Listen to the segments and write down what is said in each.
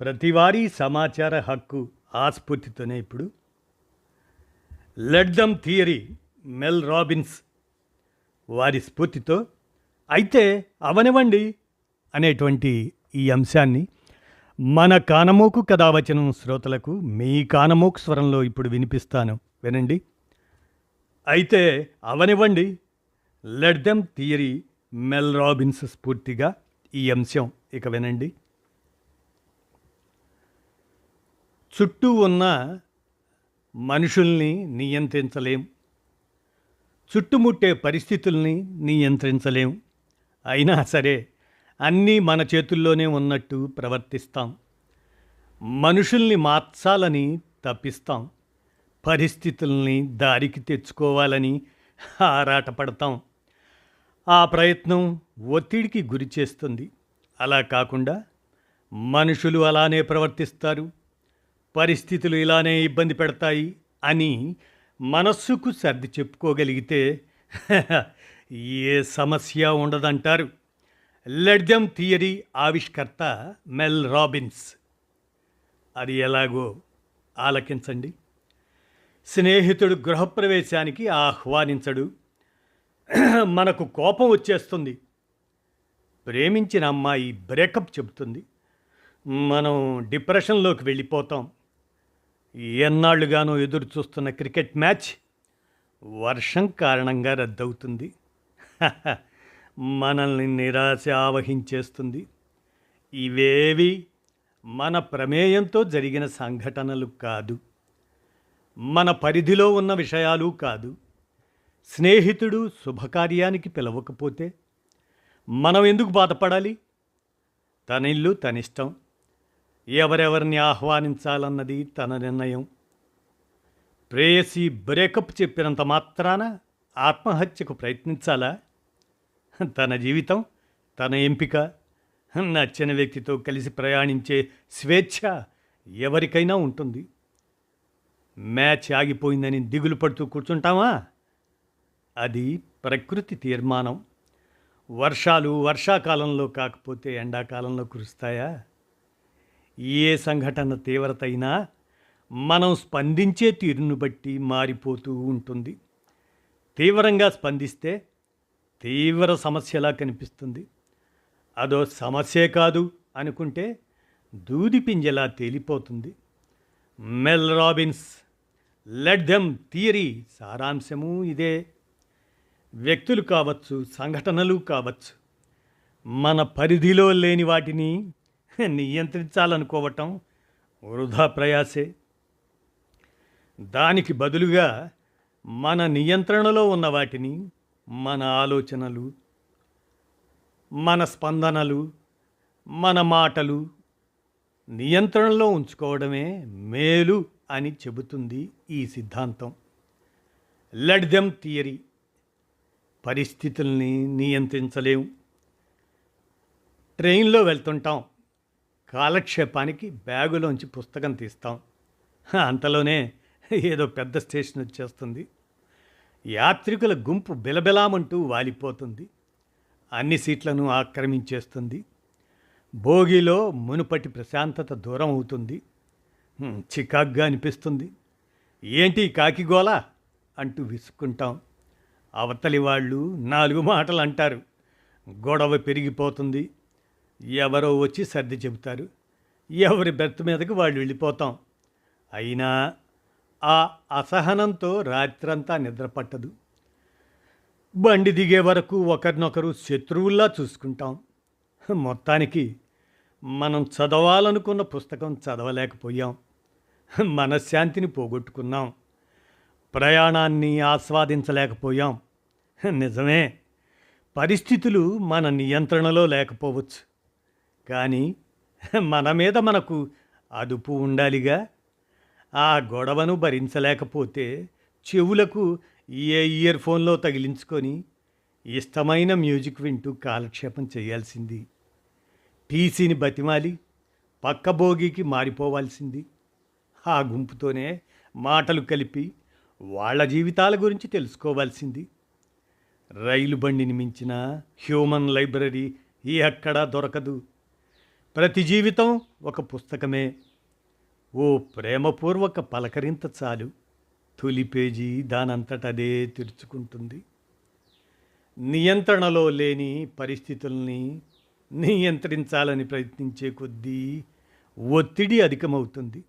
ప్రతివారీ సమాచార హక్కు ఆస్ఫూర్తితోనే ఇప్పుడు. Let them theory Mel Robbins వారి స్ఫూర్తితో అయితే అవనివ్వండి అనేటువంటి ఈ అంశాన్ని. మన కానమోకు కథావచనం శ్రోతలకు మీ కానమోకు స్వరంలో ఇప్పుడు వినిపిస్తాను. వినండి. అయితే అవనివ్వండి. లెట్ థియరీ మెల్ రాబిన్స్ స్ఫూర్తిగా ఈ అంశం. ఇక వినండి. చుట్టూ ఉన్న మనుషుల్ని నియంత్రించలేం. చుట్టుముట్టే పరిస్థితుల్ని నియంత్రించలేం. అయినా సరే అన్నీ మన చేతుల్లోనే ఉన్నట్టు ప్రవర్తిస్తాం. మనుషుల్ని మార్చాలని తప్పిస్తాం. పరిస్థితుల్ని దారికి తెచ్చుకోవాలని ఆరాటపడతాం. ఆ ప్రయత్నం ఒత్తిడికి గురి చేస్తుంది అలా కాకుండా మనుషులు అలానే ప్రవర్తిస్తారు. పరిస్థితులు ఇలానే ఇబ్బంది పెడతాయి అని మనస్సుకు సర్ది చెప్పుకోగలిగితే ఏ సమస్య ఉండదంటారు? లెడ్జమ్ థియరీ ఆవిష్కర్త మెల్ రాబిన్స్. అది ఎలాగో ఆలకించండి. స్నేహితుడు గృహప్రవేశానికి ఆహ్వానించడు. మనకు కోపం వచ్చేస్తుంది. ప్రేమించిన అమ్మాయి బ్రేకప్ చెబుతుంది. మనం డిప్రెషన్లోకి వెళ్ళిపోతాం. ఎన్నాళ్ళుగానో ఎదురు చూస్తున్న క్రికెట్ మ్యాచ్ వర్షం కారణంగా రద్దవుతుంది. మనల్ని నిరాశ ఆవహించేస్తుంది. ఇవేవి మన ప్రమేయంతో జరిగిన సంఘటనలు కాదు. మన పరిధిలో ఉన్న విషయాలు కాదు. స్నేహితుడు శుభకార్యానికి పిలవకపోతే మనం ఎందుకు బాధపడాలి? తన ఇల్లు తనిష్టం. ఎవరెవరిని ఆహ్వానించాలన్నది తన నిర్ణయం. ప్రేయసి బ్రేకప్ చెప్పినంత మాత్రాన ఆత్మహత్యకు ప్రయత్నించాలా? తన జీవితం తన ఎంపిక నచ్చిన వ్యక్తితో కలిసి ప్రయాణించే స్వేచ్ఛ ఎవరికైనా ఉంటుంది. మ్యాచ్ ఆగిపోయిందని దిగులు పడుతూ కూర్చుంటామా? అది ప్రకృతి తీర్మానం. వర్షాలు వర్షాకాలంలో కాకపోతే ఎండాకాలంలో కురుస్తాయా? ఏ సంఘటన తీవ్రత అయినా మనం స్పందించే తీరును బట్టి మారిపోతూ ఉంటుంది. తీవ్రంగా స్పందిస్తే తీవ్ర సమస్యలా కనిపిస్తుంది. అదో సమస్యే కాదు అనుకుంటే దూది పింజలా తేలిపోతుంది. Mel Robbins let them theory సారాంశము ఇదే. వ్యక్తులు కావచ్చు సంఘటనలు కావచ్చు మన పరిధిలో లేని వాటిని నియంత్రించాలనుకోవటం వృధా ప్రయాసే. దానికి బదులుగా మన నియంత్రణలో ఉన్న వాటిని మన ఆలోచనలు మన స్పందనలు మన మాటలు నియంత్రణలో ఉంచుకోవడమే మేలు అని చెబుతుంది ఈ సిద్ధాంతం. లడ్దెమ్ థియరీ పరిస్థితుల్ని నియంత్రించలేము ట్రైన్లో వెళ్తుంటాం. కాలక్షేపానికి బ్యాగులోంచి పుస్తకం తీస్తాం. అంతలోనే ఏదో పెద్ద స్టేషన్ వచ్చేస్తుంది. యాత్రికుల గుంపు బిలబిలామంటూ వాలిపోతుంది. అన్ని సీట్లను ఆక్రమించేస్తుంది. భోగిలో మునుపటి ప్రశాంతత దూరం అవుతుంది. చికాగ్గా అనిపిస్తుంది. ఏంటి కాకిగోళ కాకిగోల అంటూ విసుక్కుంటాం. అవతలి వాళ్ళు నాలుగు మాటలు అంటారు గొడవ పెరిగిపోతుంది. ఎవరో వచ్చి సర్ది చెబుతారు. ఎవరి బెర్త్ మీదకి వాళ్ళు వెళ్ళిపోతాం. అయినా ఆ అసహనంతో రాత్రంతా నిద్ర పట్టదు. బండి దిగే వరకు ఒకరినొకరు శత్రువుల్లా చూసుకుంటాం. మొత్తానికి మనం చదవాలనుకున్న పుస్తకం చదవలేకపోయాం. మనశ్శాంతిని పోగొట్టుకున్నాం. ప్రయాణాన్ని ఆస్వాదించలేకపోయాం. నిజమే పరిస్థితులు మన నియంత్రణలో లేకపోవచ్చు. కానీ మన మీద మనకు అదుపు ఉండాలిగా. ఆ గొడవను భరించలేకపోతే చెవులకు ఏ ఇయర్ ఫోన్లో తగిలించుకొని ఇష్టమైన మ్యూజిక్ వింటూ కాలక్షేపం చేయాల్సింది. టీసీని బతిమాలి పక్క భోగికి మారిపోవాల్సింది. ఆ గుంపుతోనే మాటలు కలిపి వాళ్ళ జీవితాల గురించి తెలుసుకోవాల్సింది. రైలు బండిని మించిన హ్యూమన్ లైబ్రరీ ఎక్కడా దొరకదు. ప్రతి జీవితం ఒక పుస్తకమే. ఓ ప్రేమపూర్వక పలకరింత చాలు. తొలి పేజీ దానంతటదే తెరుచుకుంటుంది. నియంత్రణలో లేని పరిస్థితుల్ని నియంత్రించాలని ప్రయత్నించే కొద్దీ ఒత్తిడి అధికమవుతుంది.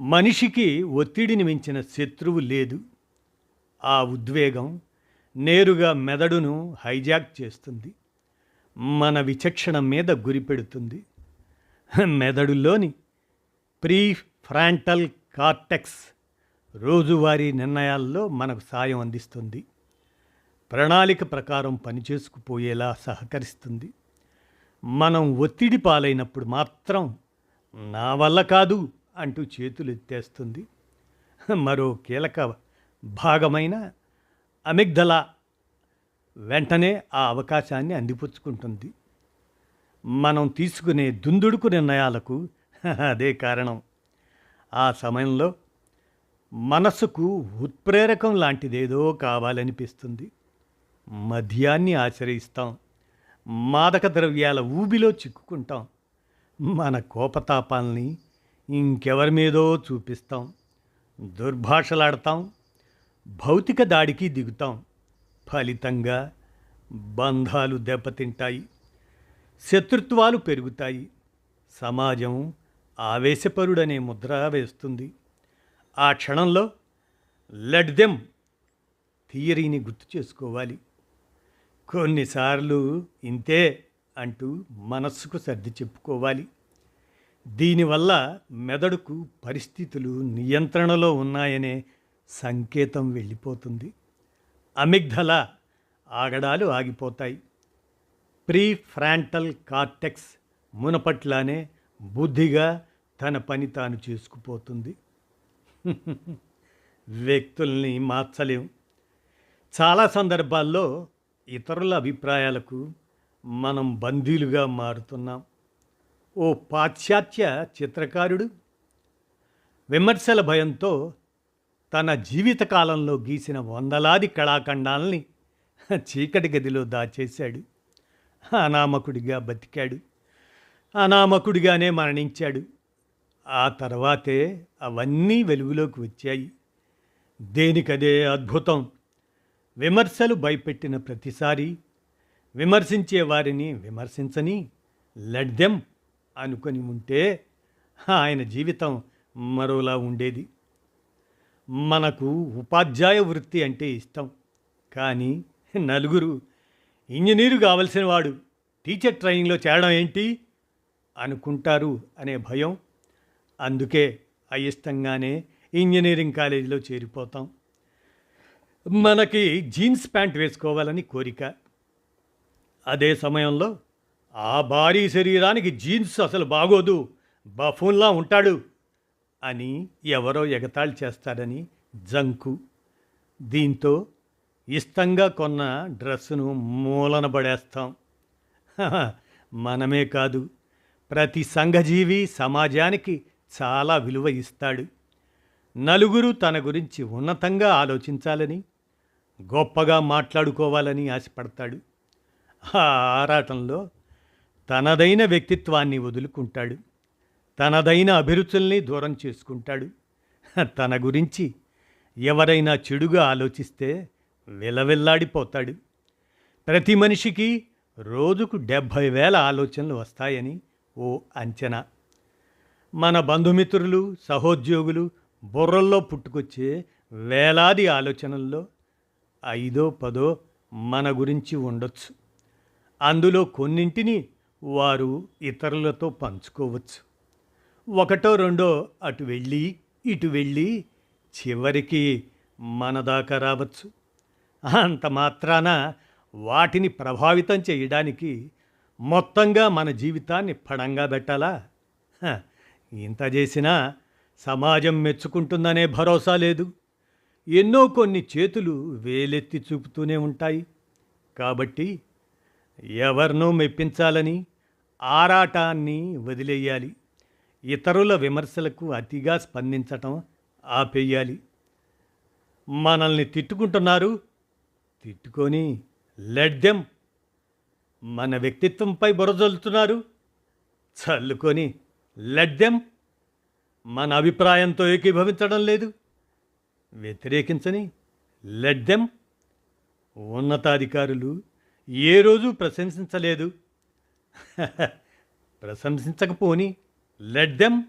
మనిషికి ఒత్తిడిని మించిన శత్రువు లేదు. ఆ ఉద్వేగం నేరుగా మెదడును హైజాక్ చేస్తుంది. మన విచక్షణ మీద గురిపెడుతుంది మెదడులోని ప్రీ ఫ్రాంటల్ కార్టెక్స్ రోజువారీ నిర్ణయాల్లో మనకు సాయం అందిస్తుంది. ప్రణాళిక ప్రకారం పనిచేసుకుపోయేలా సహకరిస్తుంది. మనం ఒత్తిడి పాలైనప్పుడు మాత్రం నా వల్ల కాదు అంటూ చేతులు ఎత్తేస్తుంది మరో కీలక భాగమైన అమిగ్దల వెంటనే ఆ అవకాశాన్ని అందిపుచ్చుకుంటుంది. మనం తీసుకునే దుందుడుకు నిర్ణయాలకు అదే కారణం. ఆ సమయంలో మనసుకు ఉత్ప్రేరకం లాంటిదేదో కావాలనిపిస్తుంది. మద్యాన్ని ఆశ్రయిస్తాం. మాదక ద్రవ్యాల ఊబిలో చిక్కుకుంటాం. మన కోపతాపాల్ని ఇంకెవరి మీదో చూపిస్తాం. దుర్భాషలాడతాం. భౌతిక దాడికి దిగుతాం. ఫలితంగా బంధాలు దెబ్బతింటాయి శత్రుత్వాలు పెరుగుతాయి. సమాజం ఆవేశపరుడనే ముద్ర వేస్తుంది. ఆ క్షణంలో లెట్ దెమ్ థియరీని గుర్తు చేసుకోవాలి. కొన్నిసార్లు ఇంతే అంటూ మనస్సుకు సర్ది చెప్పుకోవాలి. దీనివల్ల మెదడుకు పరిస్థితులు నియంత్రణలో ఉన్నాయనే సంకేతం వెళ్ళిపోతుంది. అమిగ్ధల ఆగడాలు ఆగిపోతాయి. ప్రీ ఫ్రాంటల్ కార్టెక్స్ మునపట్లానే బుద్ధిగా తన పని తాను చేసుకుపోతుంది. వ్యక్తుల్ని మార్చలేం. చాలా సందర్భాల్లో ఇతరుల అభిప్రాయాలకు మనం బందీలుగా మారుతున్నాం. ఓ పాశ్చాత్య చిత్రకారుడు విమర్శల భయంతో తన జీవితకాలంలో గీసిన వందలాది కళాఖండాలని చీకటి గదిలో దాచేశాడు. అనామకుడిగా బతికాడు. అనామకుడిగానే మరణించాడు. ఆ తర్వాతే అవన్నీ వెలుగులోకి వచ్చాయి. దేనికదే అద్భుతం! విమర్శలు భయపెట్టిన ప్రతిసారి విమర్శించే వారిని విమర్శించని లడ్దెం అనుకొని ఉంటే ఆయన జీవితం మరోలా ఉండేది. మనకు ఉపాధ్యాయ వృత్తి అంటే ఇష్టం. కానీ నలుగురు ఇంజనీరు కావలసిన వాడు టీచర్ ట్రైనింగ్లో చేరడం ఏంటి? అనుకుంటారు అనే భయం. అందుకే అయిష్టంగానే ఇంజనీరింగ్ కాలేజీలో చేరిపోతాం. మనకి జీన్స్ ప్యాంట్ వేసుకోవాలని కోరిక. అదే సమయంలో ఆ భారీ శరీరానికి జీన్స్ అసలు బాగోదు. బఫూన్లా ఉంటాడు. అని ఎవరో ఎగతాళి చేస్తాడని జంకు. దీంతో ఇష్టంగా కొన్న డ్రెస్సును మూలన పడేస్తాం. మనమే కాదు ప్రతి సంఘజీవి సమాజానికి చాలా విలువ ఇస్తాడు. నలుగురు తన గురించి ఉన్నతంగా ఆలోచించాలని గొప్పగా మాట్లాడుకోవాలని ఆశపడతాడు. ఆ ఆరాటంలో తనదైన వ్యక్తిత్వాన్ని వదులుకుంటాడు. తనదైన అభిరుచుల్ని దూరం చేసుకుంటాడు. తన గురించి ఎవరైనా చెడుగా ఆలోచిస్తే విలవిల్లాడిపోతాడు. ప్రతి మనిషికి రోజుకు డెబ్భై వేల ఆలోచనలు వస్తాయని ఓ అంచనా. మన బంధుమిత్రులు సహోద్యోగులు బుర్రల్లో పుట్టుకొచ్చే వేలాది ఆలోచనల్లో ఐదో పదో మన గురించి ఉండొచ్చు. అందులో కొన్నింటిని వారు ఇతరులతో పంచుకోవచ్చు. ఒకటో రెండో అటు వెళ్ళి ఇటు వెళ్ళి చివరికి మన దాకా రావచ్చు. అంత మాత్రాన వాటిని ప్రభావితం చేయడానికి మొత్తంగా మన జీవితాన్ని పడంగా పెట్టాలా? ఇంత చేసినా సమాజం మెచ్చుకుంటుందనే భరోసా లేదు. ఎన్నో కొన్ని చేతులు వేలెత్తి చూపుతూనే ఉంటాయి. కాబట్టి ఎవరినో మెప్పించాలని ఆరాటాన్ని వదిలేయాలి. ఇతరుల విమర్శలకు అతిగా స్పందించటం ఆపేయాలి. మనల్ని తిట్టుకుంటున్నారు. తిట్టుకొని లెడ్దెం మన వ్యక్తిత్వంపై బురజల్లుతున్నారు చల్లుకొని లెడ్దెం మన అభిప్రాయంతో ఏకీభవించడం లేదు. వ్యతిరేకించని లెడ్దెం దెమ్ ఉన్నతాధికారులు ఏ రోజు ప్రశంసించలేదు. ప్రశంసించకపోని లెట్ దెమ్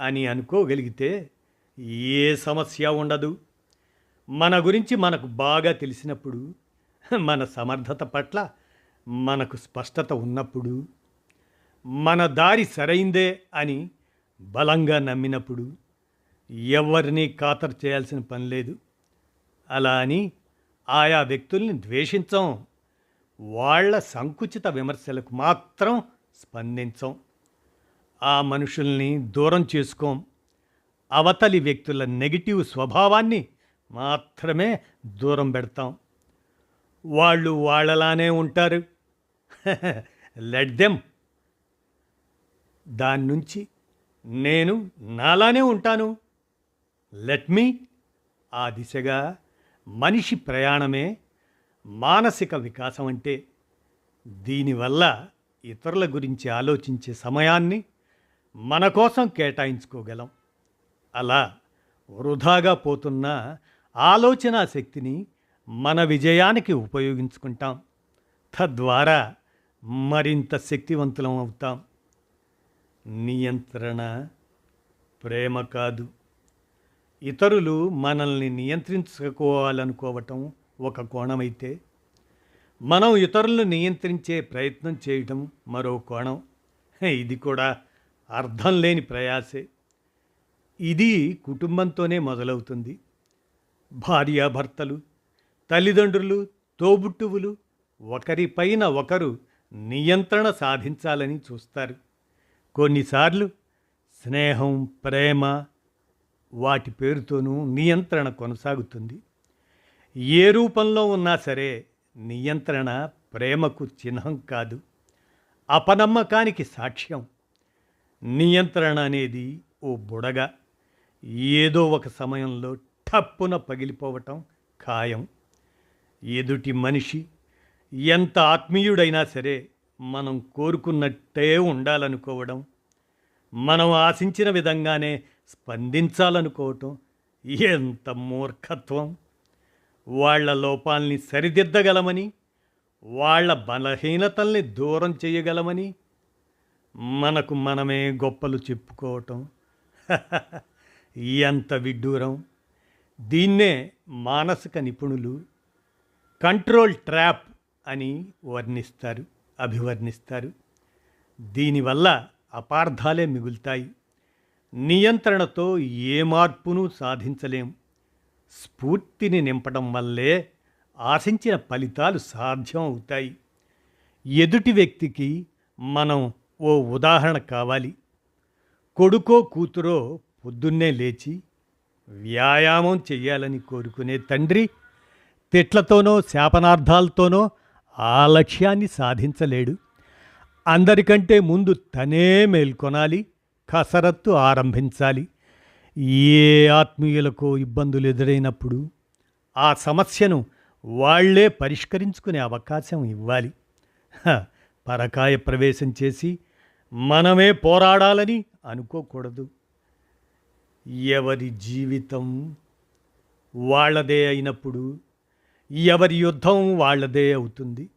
అని అనుకోగలిగితే ఏ సమస్య ఉండదు. మన గురించి మనకు బాగా తెలిసినప్పుడు మన సమర్థత పట్ల మనకు స్పష్టత ఉన్నప్పుడు మన దారి సరైందే అని బలంగా నమ్మినప్పుడు ఎవరిని ఖాతరు చేయాల్సిన పని లేదు. అలా అని ఆయా వ్యక్తుల్ని ద్వేషించం. వాళ్ళ సంకుచిత విమర్శలకు మాత్రం స్పందించం. ఆ మనుషుల్ని దూరం చేసుకోం. అవతలి వ్యక్తుల నెగిటివ్ స్వభావాన్ని మాత్రమే దూరం పెడతాం. వాళ్ళు వాళ్ళలానే ఉంటారు. లెట్ దెమ్ దాని నుంచి నేను నాలానే ఉంటాను. లెట్ మీ ఆ దిశగా మనిషి ప్రయాణమే మానసిక వికాసం అంటే దీనివల్ల ఇతరుల గురించి ఆలోచించే సమయాన్ని మన కోసం కేటాయించుకోగలం. అలా వృధాగా పోతున్న ఆలోచన శక్తిని మన విజయానికి ఉపయోగించుకుంటాం. తద్వారా మరింత శక్తివంతులం అవుతాం. నియంత్రణ ప్రేమ కాదు. ఇతరులు మనల్ని నియంత్రించుకోవాలనుకోవటం ఒక కోణమైతే మనం ఇతరులను నియంత్రించే ప్రయత్నం చేయటం మరో కోణం. ఇది కూడా అర్థం లేని ప్రయాసే. ఇది కుటుంబంతోనే మొదలవుతుంది. భార్యాభర్తలు తల్లిదండ్రులు తోబుట్టువులు ఒకరిపైన ఒకరు నియంత్రణ సాధించాలని చూస్తారు. కొన్నిసార్లు స్నేహం ప్రేమ వాటి పేరుతోనూ నియంత్రణ కొనసాగుతుంది. ఏ రూపంలో ఉన్నా సరే నియంత్రణ ప్రేమకు చిహ్నం కాదు. అపనమ్మకానికి సాక్ష్యం. నియంత్రణ అనేది ఓ బుడగ. ఏదో ఒక సమయంలో టప్పున పగిలిపోవటం ఖాయం. ఎదుటి మనిషి ఎంత ఆత్మీయుడైనా సరే మనం కోరుకున్నట్టే ఉండాలనుకోవడం మనం ఆశించిన విధంగానే స్పందించాలనుకోవటం ఎంత మూర్ఖత్వం. వాళ్ళ లోపాల్ని సరిదిద్దగలమని వాళ్ళ బలహీనతల్ని దూరం చేయగలమని మనకు మనమే గొప్పలు చెప్పుకోవటం. ఎంత విడ్డూరం. దీన్నే మానసిక నిపుణులు కంట్రోల్ ట్రాప్ అని వర్ణిస్తారు అభివర్ణిస్తారు. దీనివల్ల అపార్థాలే మిగులుతాయి. నియంత్రణతో ఏ మార్పును సాధించలేం. స్ఫూర్తిని నింపడం వల్లే ఆశించిన ఫలితాలు సాధ్యం అవుతాయి. ఎదుటి వ్యక్తికి మనం ఓ ఉదాహరణ కావాలి. కొడుకో కూతురో పొద్దున్నే లేచి వ్యాయామం చెయ్యాలని కోరుకునే తండ్రి తిట్లతోనో శాపనార్థాలతోనో ఆ లక్ష్యాన్ని సాధించలేడు. అందరికంటే ముందు తనే మేల్కొనాలి కసరత్తు ఆరంభించాలి. ఏ ఆత్మీయులకు ఇబ్బందులు ఎదురైనప్పుడు ఆ సమస్యను వాళ్ళే పరిష్కరించుకునే అవకాశం ఇవ్వాలి. పరకాయ ప్రవేశం చేసి మనమే పోరాడాలని అనుకోకూడదు. ఎవరి జీవితం వాళ్ళదే అయినప్పుడు ఎవరి యుద్ధం వాళ్ళదే అవుతుంది.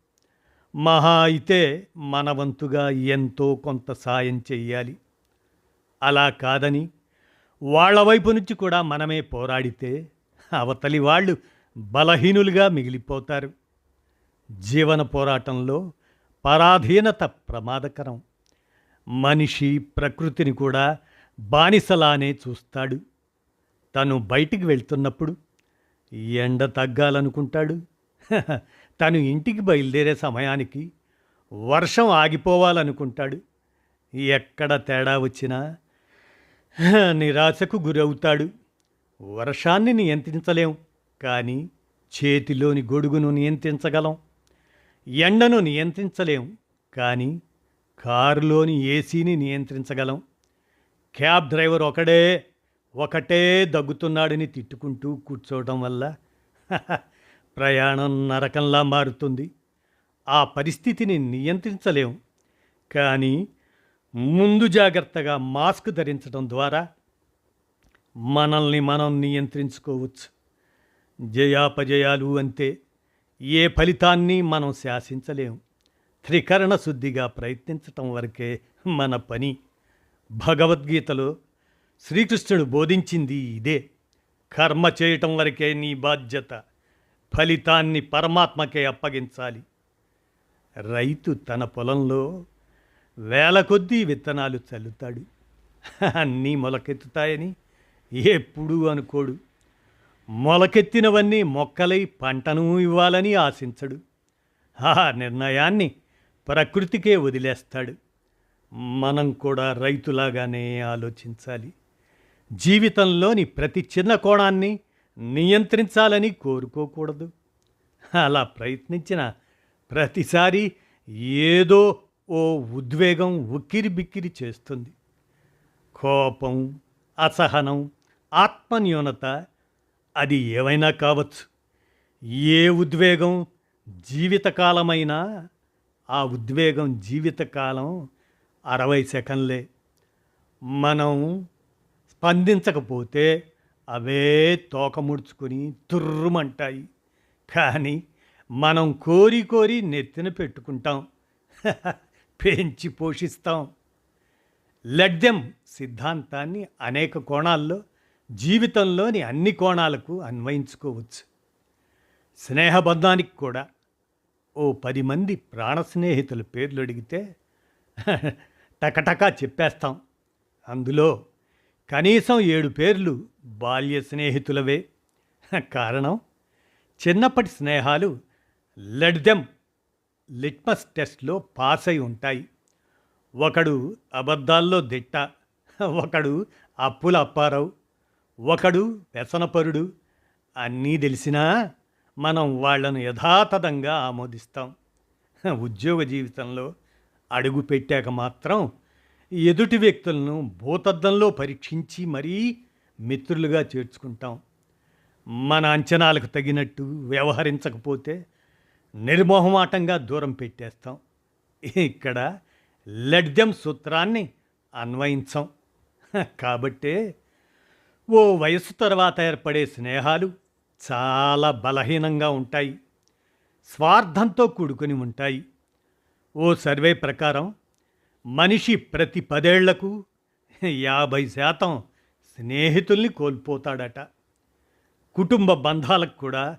మహా అయితే మన వంతుగా ఎంతో కొంత సాయం చెయ్యాలి. అలా కాదని వాళ్ళ వైపు నుంచి కూడా మనమే పోరాడితే అవతలి వాళ్ళు బలహీనులుగా మిగిలిపోతారు. జీవన పోరాటంలో పరాధీనత ప్రమాదకరం. మనిషి ప్రకృతిని కూడా బానిసలానే చూస్తాడు. తను బయటికి వెళ్తున్నప్పుడు ఎండ తగ్గాలనుకుంటాడు. తను ఇంటికి బయలుదేరే సమయానికి వర్షం ఆగిపోవాలనుకుంటాడు. ఎక్కడ తేడా వచ్చినా నిరాశకు గురవుతాడు. వర్షాన్ని నియంత్రించలేం కానీ చేతిలోని గొడుగును నియంత్రించగలం. ఎండను నియంత్రించలేం కానీ కారులోని ఏసీని నియంత్రించగలం. క్యాబ్ డ్రైవర్ ఒకడే ఒకటే దగ్గుతున్నాడని తిట్టుకుంటూ కూర్చోవడం వల్ల ప్రయాణం నరకంలా మారుతుంది. ఆ పరిస్థితిని నియంత్రించలేం. కానీ ముందు జాగ్రత్తగా మాస్క్ ధరించడం ద్వారా మనల్ని మనం నియంత్రించుకోవచ్చు. జయాపజయాలు అంతే. ఏ ఫలితాన్ని మనం శాసించలేము త్రికరణ శుద్ధిగా ప్రయత్నించటం వరకే మన పని. భగవద్గీతలో శ్రీకృష్ణుడు బోధించింది ఇదే. కర్మ చేయటం వరకే నీ బాధ్యత ఫలితాన్ని పరమాత్మకే అప్పగించాలి. రైతు తన పొలంలో వేల కొద్దీ విత్తనాలు చల్లుతాడు. అన్నీ మొలకెత్తుతాయని ఎప్పుడూ అనుకోడు. మొలకెత్తినవన్నీ మొక్కలై పంటను ఇవ్వాలని ఆశించడు. ఆ నిర్ణయాన్ని ప్రకృతికే వదిలేస్తాడు. మనం కూడా రైతులాగానే ఆలోచించాలి. జీవితంలోని ప్రతి చిన్న కోణాన్ని నియంత్రించాలని కోరుకోకూడదు. అలా ప్రయత్నించిన ప్రతిసారి ఏదో ఓ ఉద్వేగం ఉక్కిరి బిక్కిరి చేస్తుంది. కోపం అసహనం ఆత్మన్యూనత అది ఏవైనా కావచ్చు. ఏ ఉద్వేగం జీవితకాలమైనా ఆ ఉద్వేగం జీవితకాలం అరవై సెకండ్లే. మనం స్పందించకపోతే అవే తోక ముడుచుకొని తుర్రుమంటాయి. కానీ మనం కోరి కోరి నెత్తిన పెట్టుకుంటాం. పెంచి పోషిస్తాం. లడ్డెం సిద్ధాంతాన్ని అనేక కోణాల్లో జీవితంలోని అన్ని కోణాలకు అన్వయించుకోవచ్చు. స్నేహబంధానికి కూడా ఓ పది మంది ప్రాణ స్నేహితుల పేర్లు అడిగితే టకటకా చెప్పేస్తాం. అందులో కనీసం ఏడు పేర్లు బాల్య స్నేహితులవే. కారణం చిన్నప్పటి స్నేహాలు లెడ్దెం లిట్మస్ టెస్ట్లో పాస్ అయి ఉంటాయి. ఒకడు అబద్ధాల్లో దిట్ట ఒకడు అప్పుల అప్పారావు ఒకడు వ్యసనపరుడు. అన్నీ తెలిసినా మనం వాళ్ళను యథాతథంగా ఆమోదిస్తాం. ఉద్యోగ జీవితంలో అడుగు పెట్టాక మాత్రం ఎదుటి వ్యక్తులను భూతద్దంలో పరీక్షించి మరీ మిత్రులుగా చేర్చుకుంటాం. మన అంచనాలకు తగినట్టు వ్యవహరించకపోతే నిర్మోహమాటంగా దూరం పెట్టేస్తాం. ఇక్కడ లడ్జం సూత్రాన్ని అన్వయించం. కాబట్టే ఓ వయసు తర్వాత ఏర్పడే స్నేహాలు చాలా బలహీనంగా ఉంటాయి. స్వార్థంతో కూడుకొని ఉంటాయి. ఓ సర్వే ప్రకారం మనిషి ప్రతి పదేళ్ళకు యాభై శాతం స్నేహితుల్ని కోల్పోతాడట. కుటుంబ బంధాలకు కూడా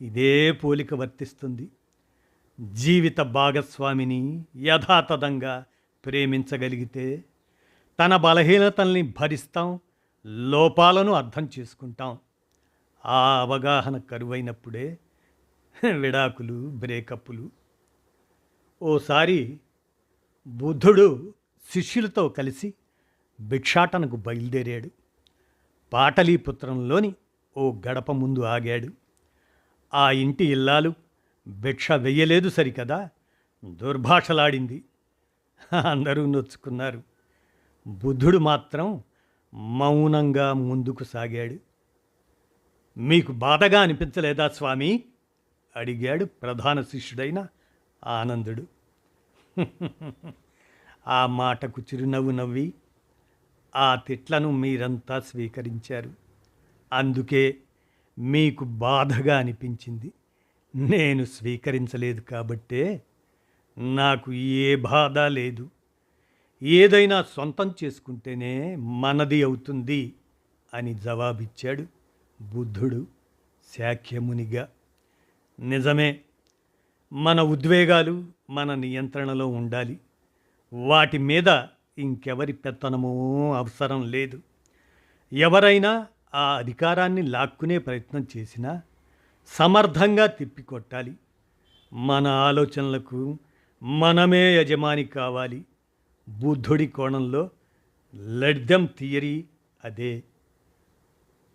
ఇదే పోలిక వర్తిస్తుంది. జీవిత భాగస్వామిని యథాతథంగా ప్రేమించగలిగితే తన బలహీనతల్ని భరిస్తాం లోపాలను అర్థం చేసుకుంటాం. ఆ అవగాహన కరువైనప్పుడే విడాకులు బ్రేకప్పులు. ఓసారి బుద్ధుడు శిష్యులతో కలిసి భిక్షాటనకు బయలుదేరాడు. పాటలీపుత్రంలోని ఓ గడప ముందు ఆగాడు. ఆ ఇంటి ఇల్లాలు భిక్ష వెయ్యలేదు సరికదా? దుర్భాషలాడింది. అందరూ నొచ్చుకున్నారు. బుద్ధుడు మాత్రం మౌనంగా ముందుకు సాగాడు. మీకు బాధగా అనిపించలేదా స్వామి? అడిగాడు ప్రధాన శిష్యుడైన ఆనందుడు. ఆ మాటకు చిరునవ్వు నవ్వి ఆ తిట్లను మీరంతా స్వీకరించారు. అందుకే మీకు బాధగా అనిపించింది. నేను స్వీకరించలేదు కాబట్టే నాకు ఏ బాధ లేదు. ఏదైనా సొంతం చేసుకుంటేనే మనది అవుతుంది అని జవాబిచ్చాడు బుద్ధుడు శాఖ్యమునిగా. నిజమే మన ఉద్వేగాలు మన నియంత్రణలో ఉండాలి. వాటి మీద ఇంకెవరి పెత్తనమో అవసరం లేదు. ఎవరైనా ఆ అధికారాన్ని లాక్కునే ప్రయత్నం చేసినా సమర్థంగా తిప్పికొట్టాలి. మన ఆలోచనలకు మనమే యజమాని కావాలి. బుద్ధుడి కోణంలో లెట్ థియరీ అదే.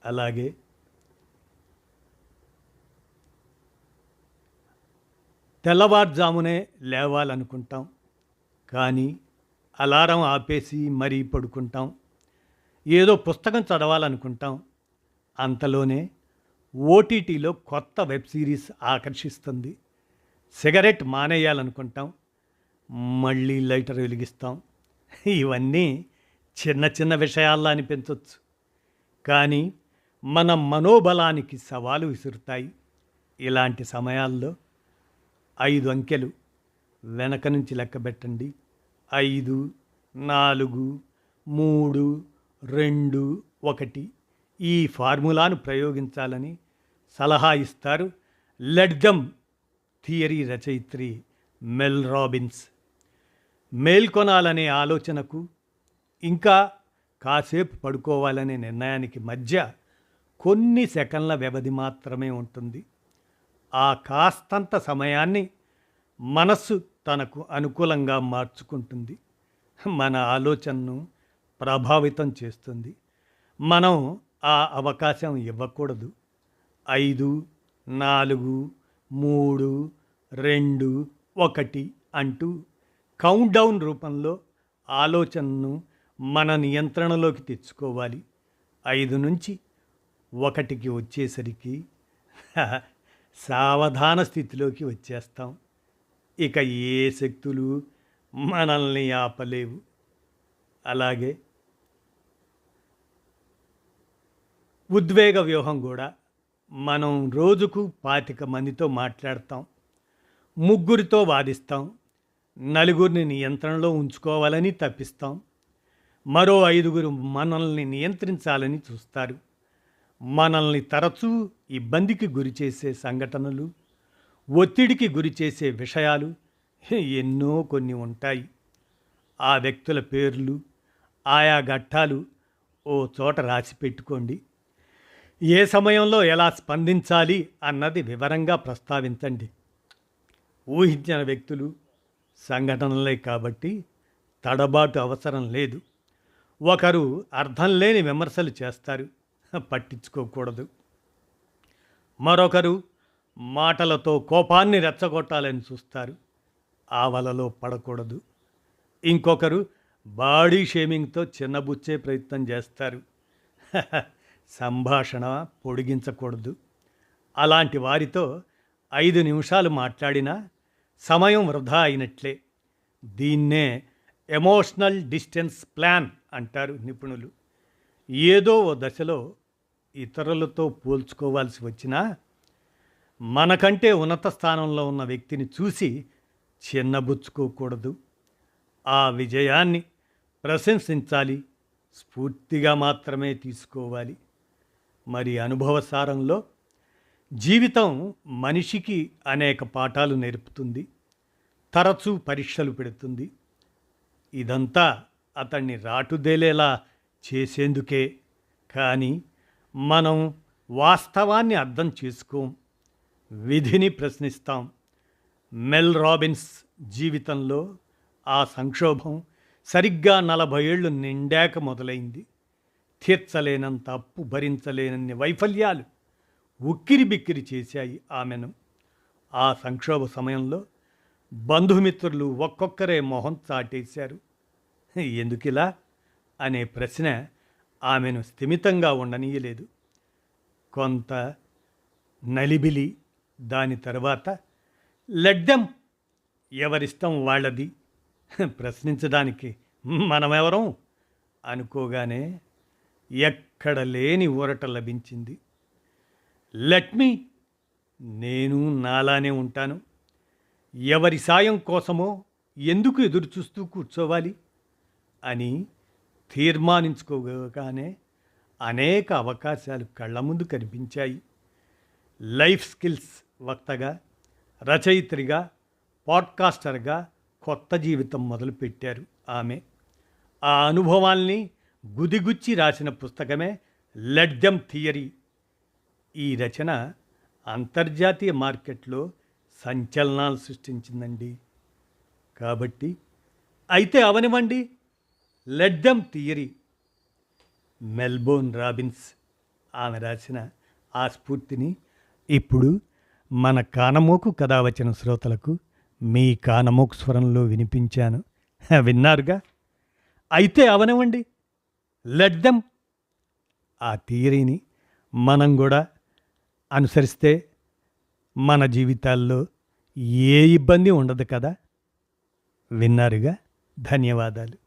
అలాగే తెల్లవారుజామునే లేవాలనుకుంటాం. కానీ అలారం ఆపేసి మరీ పడుకుంటాం. ఏదో పుస్తకం చదవాలనుకుంటాం. అంతలోనే ఓటీటీలో కొత్త వెబ్ సిరీస్ ఆకర్షిస్తుంది. సిగరెట్ మానేయాలనుకుంటాం. మళ్ళీ లైటర్ వెలిగిస్తాం. ఇవన్నీ చిన్న చిన్న విషయాల్లో అనిపించవచ్చు కానీ మన మనోబలానికి సవాలు విసురుతాయి. ఇలాంటి సమయాల్లో ఐదు అంకెలు. వెనక నుంచి లెక్కబెట్టండి ఐదు నాలుగు మూడు రెండు ఒకటి. ఈ ఫార్ములాను ప్రయోగించాలని సలహా ఇస్తారు లెడ్దమ్ థియరీ రచయిత్రి మెల్ రాబిన్స్. మేల్కొనాలనే ఆలోచనకు ఇంకా కాసేపు పడుకోవాలనే నిర్ణయానికి మధ్య కొన్ని సెకండ్ల వ్యవధి మాత్రమే ఉంటుంది. ఆ కాస్తంత సమయాన్ని మనస్సు తనకు అనుకూలంగా మార్చుకుంటుంది. మన ఆలోచనను ప్రభావితం చేస్తుంది. మనం ఆ అవకాశం ఇవ్వకూడదు. ఐదు నాలుగు మూడు రెండు ఒకటి అంటూ కౌంట్ డౌన్ రూపంలో ఆలోచనను మన నియంత్రణలోకి తెచ్చుకోవాలి. ఐదు నుంచి ఒకటికి వచ్చేసరికి సావధాన స్థితిలోకి వచ్చేస్తాం. ఇక ఏ శక్తులు మనల్ని ఆపలేవు. అలాగే ఉద్వేగ వ్యూహం కూడా మనం రోజుకు పాతిక మందితో మాట్లాడతాం. ముగ్గురితో వాదిస్తాం. నలుగురిని నియంత్రణలో ఉంచుకోవాలని తప్పిస్తాం. మరో ఐదుగురు మనల్ని నియంత్రించాలని చూస్తారు. మనల్ని తరచూ ఇబ్బందికి గురిచేసే సంఘటనలు ఒత్తిడికి గురిచేసే విషయాలు ఎన్నో కొన్ని ఉంటాయి. ఆ వ్యక్తుల పేర్లు ఆయా ఘట్టాలు ఓ చోట రాసి పెట్టుకోండి. ఏ సమయంలో ఎలా స్పందించాలి అన్నది వివరంగా ప్రస్తావించండి. ఊహించిన వ్యక్తులు సంఘటనలే కాబట్టి తడబాటు అవసరం లేదు. ఒకరు అర్థం లేని విమర్శలు చేస్తారు. పట్టించుకోకూడదు. మరొకరు మాటలతో కోపాన్ని రెచ్చగొట్టాలని చూస్తారు. ఆ వలలో పడకూడదు. ఇంకొకరు బాడీ షేమింగ్తో చిన్నబుచ్చే ప్రయత్నం చేస్తారు. సంభాషణ పొడిగించకూడదు. అలాంటి వారితో ఐదు నిమిషాలు మాట్లాడినా సమయం వృధా అయినట్లే. దీన్నే ఎమోషనల్ డిస్టెన్స్ ప్లాన్ అంటారు నిపుణులు. ఏదో ఓ దశలో ఇతరులతో పోల్చుకోవాల్సి వచ్చినా మనకంటే ఉన్నత స్థానంలో ఉన్న వ్యక్తిని చూసి చిన్నబుచ్చుకోకూడదు. ఆ విజయాన్ని ప్రశంసించాలి. స్ఫూర్తిగా మాత్రమే తీసుకోవాలి. మరి అనుభవసారంలో జీవితం మనిషికి అనేక పాఠాలు నేర్పుతుంది. తరచూ పరీక్షలు పెడుతుంది. ఇదంతా అతన్ని రాటుదేలేలా చేసేందుకే. కానీ మనం వాస్తవాన్ని అర్థం చేసుకోం. విధిని ప్రశ్నిస్తాం. మెల్ రాబిన్స్ జీవితంలో ఆ సంక్షోభం సరిగ్గా నలభై ఏళ్ళు నిండాక మొదలైంది. తీర్చలేనంత అప్పు భరించలేనన్ని వైఫల్యాలు ఉక్కిరి బిక్కిరి చేశాయి ఆమెను. ఆ సంక్షోభ సమయంలో బంధుమిత్రులు ఒక్కొక్కరే మొహం చాటేశారు. ఎందుకిలా? అనే ప్రశ్న ఆమెను స్థిమితంగా ఉండనీయలేదు. కొంత నలిబిలి దాని తర్వాత లడ్డెం ఎవరిష్టం వాళ్ళది? ప్రశ్నించడానికి మనమెవరం? అనుకోగానే ఎక్కడ లేని ఊరట లభించింది. లెట్ మీ నేను నాలానే ఉంటాను. ఎవరి సాయం కోసమో ఎందుకు ఎదురు చూస్తూ కూర్చోవాలి? అని తీర్మానించుకోగానే అనేక అవకాశాలు కళ్ళ ముందు కనిపించాయి. లైఫ్ స్కిల్స్ వక్తగా రచయిత్రిగా పాడ్కాస్టర్గా కొత్త జీవితం మొదలుపెట్టారు ఆమె. ఆ అనుభవాల్ని గుదిగుచ్చి రాసిన పుస్తకమే లెట్ థియరీ. ఈ రచన అంతర్జాతీయ మార్కెట్లో సంచలనాలు సృష్టించిందండి. కాబట్టి అయితే అవనివ్వండి. లెడ్డమ్ థియరీ మెల్బోర్న్ రాబిన్స్ ఆమె రాసిన ఆ స్ఫూర్తిని ఇప్పుడు మన కానమోకు కథ వచ్చిన శ్రోతలకు మీ కానమోకు స్వరంలో వినిపించాను. విన్నారుగా? అయితే అవనివ్వండి. లెట్ ఆ థియరీని మనం కూడా అనుసరిస్తే మన జీవితాల్లో ఏ ఇబ్బంది ఉండదు కదా? విన్నారుగా? ధన్యవాదాలు.